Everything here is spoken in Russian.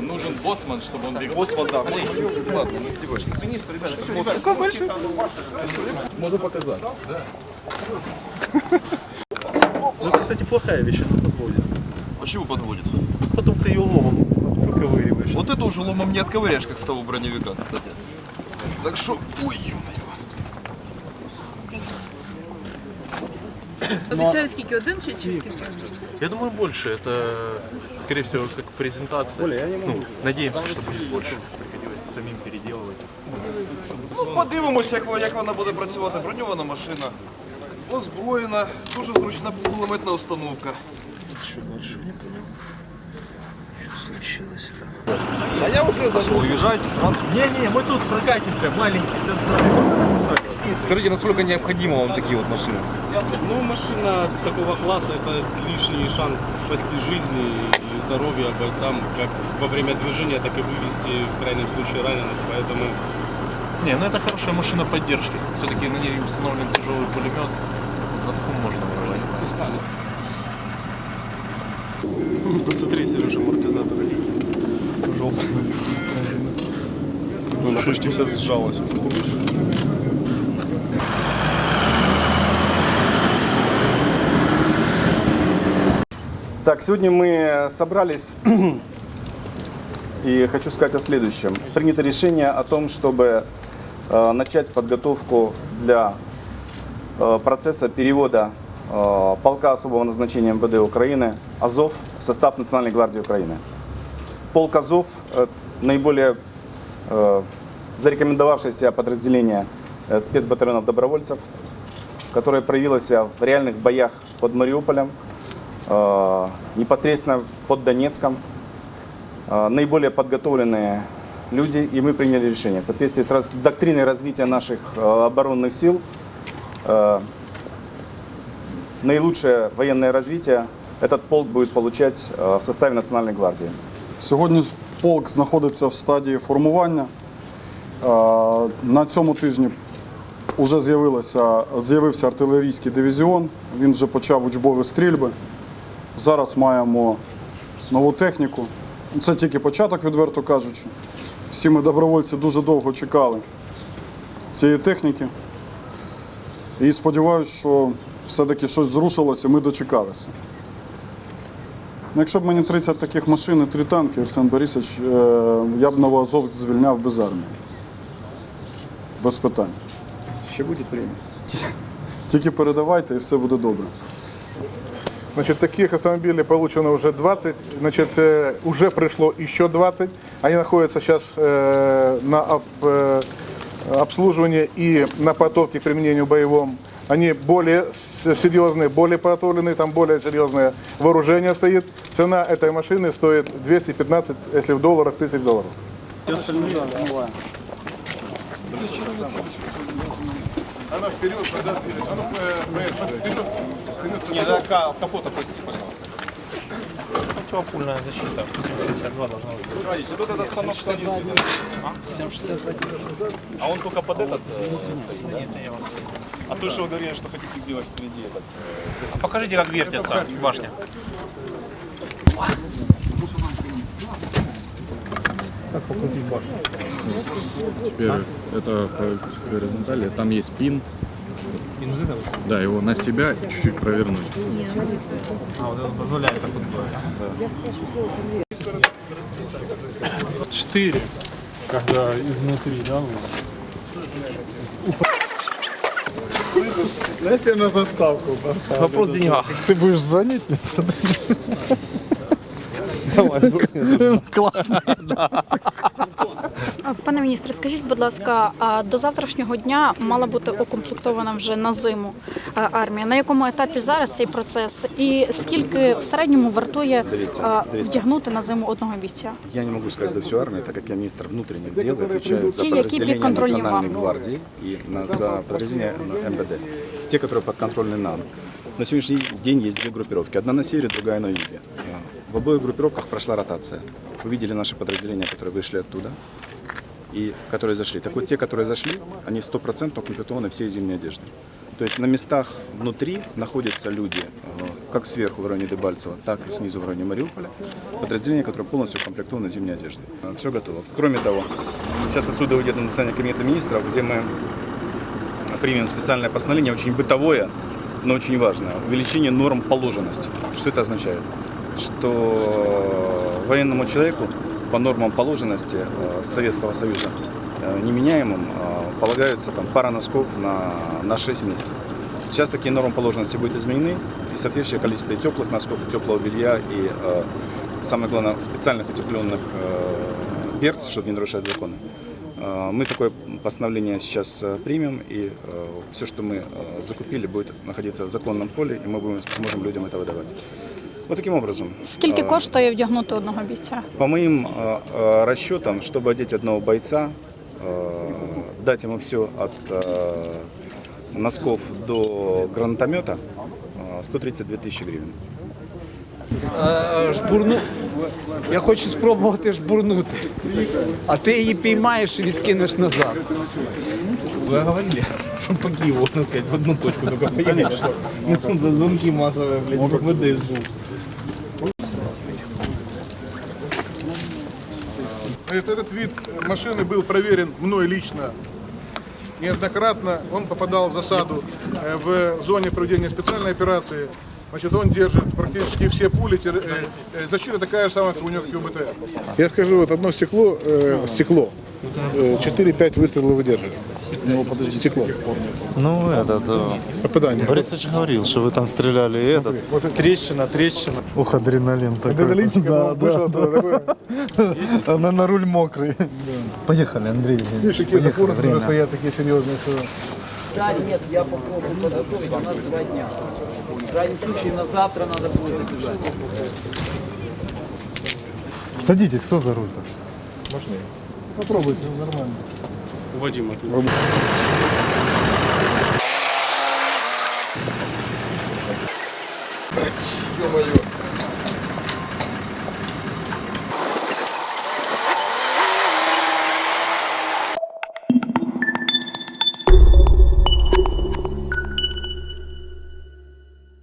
Нужен боцман, чтобы он бегал. Боцман, да. Ну, Ладно, не издеваешься. Извини, что, ребята, все, ребята, Можно показать. Ну, это, кстати, плохая вещь, она подводит. Почему подводит? Потом ты ее ломом выковыриваешь. Вот это уже ломом не отковыряешь, как с того броневика, кстати. Так что, ой, ё Обіцяли скільки? Один чи, чи скільки? Я думаю, больше. Это, скорее всего, как презентация. Ну, надеемся, что будет больше. Приходилось самим переделывать. Ну, подивимося, як, як вона буде працювати. Броньована машина, озброєна, дуже зручна кулеметна установка. Що далі? Не понял. Що случилось? А я уже что, уезжаете сразу? Не-не, мы тут прокатимся, маленький тест-драйв. Скажите, насколько необходимы вам такие вот машины? Ну, машина такого класса – это лишний шанс спасти жизни и здоровье бойцам, как во время движения, так и вывести в крайнем случае раненых. Поэтому Не, ну это хорошая машина поддержки. Все-таки на ней установлен тяжелый пулемет. На таком можно воевать. посмотри, Сережа, амортизаторы. Желтый. Ну, почти вся сжалась уже, Так, сегодня мы собрались и хочу сказать о следующем. Принято решение о том, чтобы э, начать подготовку для э, процесса перевода э, полка особого назначения МВД Украины Азов в состав Национальной гвардии Украины. Полк Азов наиболее э, зарекомендовавшееся подразделение э, спецбатальонов добровольцев, которое проявило себя в реальных боях под Мариуполем, непосредственно под Донецком. Э, Наиболее подготовленные люди, и мы приняли решение в соответствии с раз- доктриной развития наших э, оборонных сил. э, Наилучшее военное развитие этот полк будет получать э, в составе Национальной гвардии. Сьогодні полк знаходиться в стадії формування. Е, На цьому тижні вже з'явилося, з'явився артилерійський дивізіон, він вже почав учбові стрільби. Зараз маємо нову техніку. Це тільки початок, відверто кажучи. Всі ми добровольці дуже довго чекали цієї техніки. І сподіваюся, що все-таки щось зрушилося, ми дочекалися. Якщо б мені 30 таких машин і три танки, Арсен Борисович, е, я б Новоазовськ звільняв без армії. Без питань. Ще буде время. Тільки передавайте і все буде добре. Значит, таких автомобилей получено уже 20, значит, э, уже пришло еще 20. Они находятся сейчас э, на об- э, обслуживании и на подготовке к применению боевом. Они более серьезные, более подготовленные, там более серьезное вооружение стоит. Цена этой машины стоит 215, если в долларах, тысяч долларов. Она вперед, назад, Не, да, капот опусти, пожалуйста. Противопульная защита 762 должна быть. Смотрите, тут эта остановка А он только под этот э, стоит, да? А то, что вы говорили, что хотите сделать впереди этот. А покажите, как вертится башня. Теперь это по горизонтали, там есть пин. Да, его на себя и чуть-чуть провернуть. А, вот это позволяет так вот делать. Четыре. Когда изнутри, да? Знаете, на заставку поставлю. Вопрос в деньгах. Ты будешь звонить мне? Классно. А, Пане міністре, скажіть, будь ласка, а до завтрашнього дня мала бути укомплектована вже на зиму а, армія. На якому етапі зараз цей процес? І скільки в середньому вартує а, вдягнути на зиму одного бійця? Я не могу сказать за всю армию, так как я министр внутренних дел, и отвечаю за Те, какие подразделения подконтрольные Национальной вам? гвардии и на- за подразделения МВД. Те, которые подконтрольны нам. На сегодняшний день есть две группировки. Одна на севере, другая на юге. В обоих группировках прошла ротация. Вы видели наши подразделения, которые вышли оттуда и которые зашли. Так вот, те, которые зашли, они стопроцентно укомплектованы всей зимней одеждой. То есть на местах внутри находятся люди, э, как сверху в районе Дебальцева, так и снизу в районе Мариуполя. Подразделение, которое полностью укомплектовано зимней одеждой. Все готово. Кроме того, сейчас отсюда уйдет на заседание Кабинета министров, где мы примем специальное постановление, очень бытовое, но очень важное. Увеличение норм положенности. Что это означает? Что военному человеку по нормам положенности э, Советского Союза э, неменяемым э, полагаются там, пара носков на, на 6 месяцев. Сейчас такие нормы положенности будут изменены, и соответствующее количество и теплых носков, и теплого белья, и, э, самое главное, специальных утепленных э, берц, чтобы не нарушать законы. Э, Мы такое постановление сейчас э, примем, и все, что мы э, закупили, будет находиться в законном поле, и мы будем, сможем людям это выдавать. Вот таким образом. Скільки э, коштує вдягнути одного бійця? По моим э, э, расчетам, чтобы одеть одного бойца, э, дать ему все от э, носков до гранатомета, э, 132 тысячи гривен. Е, жбурну. Я хочу спробувати жбурнути. А ти її піймаєш і відкинеш назад. Вы говорили, что по Киеву, можно сказать, в одну точку только поедешь. Ну, за звонки массовые, блядь, МВД СБУ. Этот, вид машины был проверен мной лично неоднократно. Он попадал в засаду э, в зоне проведения специальной операции. Значит, он держит практически все пули. э, э, Защита такая же самая, как у него, как и у БТР. Я скажу, вот одно стекло, э, стекло, 4-5 выстрелов выдерживает. Ну, подожди, стекло. Ну, это, да. Попадание. Борисович говорил, что вы там стреляли, и этот, Вот это трещина, трещина. Ух, адреналин такой. адреналинчик, да, оттуда, такой. Она на руль мокрый. Поехали, Андрей. Видишь, какие запоры стоят такие серьезные, что... Да, нет, я попробую подготовить, у нас два дня. В крайнем случае на завтра надо будет обязательно. Садитесь, кто за руль-то? Попробуйте, нормально. Вадим, Ё-моё.